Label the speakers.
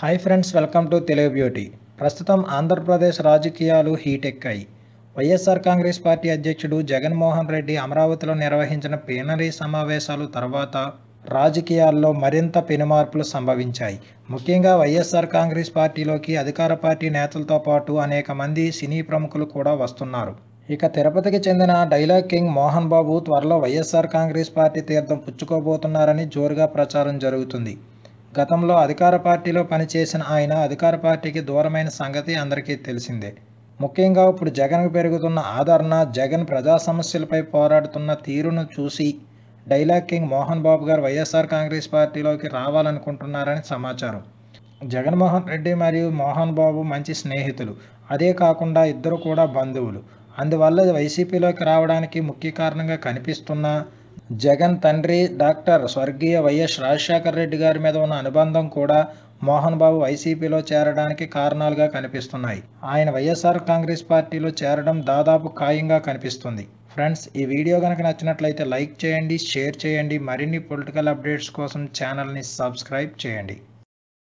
Speaker 1: Hi friends welcome to Telugu beauty ప్రస్తుతం ఆంధ్రప్రదేశ్ రాజకీయాలు heat ఎక్కాయి. వైఎస్ఆర్ కాంగ్రెస్ పార్టీ అధ్యక్షుడు జగన్మోహన్ రెడ్డి అమరావతిలో నిర్వహించిన ప్లీనరీ సమావేశాలు తర్వాత రాజకీయాల్లో మరింత పెనుమార్పులు సంభవించాయి. ముఖ్యంగా వైఎస్ఆర్ కాంగ్రెస్ పార్టీలోకి అధికార పార్టీ నేతలతో పాటు అనేక మంది సినీ ప్రముఖులు కూడా వస్తున్నారు. ఇక తిరుపతికి చెందిన డైలాగ్ కింగ్ మోహన్ బాబు త్వరలో వైఎస్ఆర్ కాంగ్రెస్ పార్టీ తీర్థం పుచ్చుకోబోతున్నారని జోరుగా ప్రచారం జరుగుతుంది. గతంలో అధికార పార్టీలో పనిచేసిన ఆయన అధికార పార్టీకి దూరమైన సంగతి అందరికీ తెలిసిందే. ముఖ్యంగా ఇప్పుడు జగన్కు పెరుగుతున్న ఆదరణ జగన్ ప్రజా సమస్యలపై పోరాడుతున్న తీరును చూసి డైలాగ్ కింగ్ మోహన్ బాబు గారు వైఎస్ఆర్ కాంగ్రెస్ పార్టీలోకి రావాలనుకుంటున్నారని సమాచారం. జగన్మోహన్ రెడ్డి మరియు మోహన్ బాబు మంచి స్నేహితులు. అదే కాకుండా ఇద్దరు కూడా బంధువులు. అందువల్ల వైసీపీలోకి రావడానికి ముఖ్య కారణంగా కనిపిస్తున్న జగన్ తండ్రి డాక్టర్ స్వర్గీయ వైఎస్ రాజశేఖర రెడ్డి గారి మీద ఉన్న అనుబంధం కూడా మోహన్ బాబు వైసీపీలో చేరడానికి కారణాలుగా కనిపిస్తున్నాయి. ఆయన వైఎస్ఆర్ కాంగ్రెస్ పార్టీలో చేరడం దాదాపు ఖాయంగా కనిపిస్తుంది. ఫ్రెండ్స్ ఈ వీడియో కనుక నచ్చినట్లయితే లైక్ చేయండి షేర్ చేయండి. మరిన్ని పొలిటికల్ అప్డేట్స్ కోసం ఛానల్ని సబ్స్క్రైబ్ చేయండి.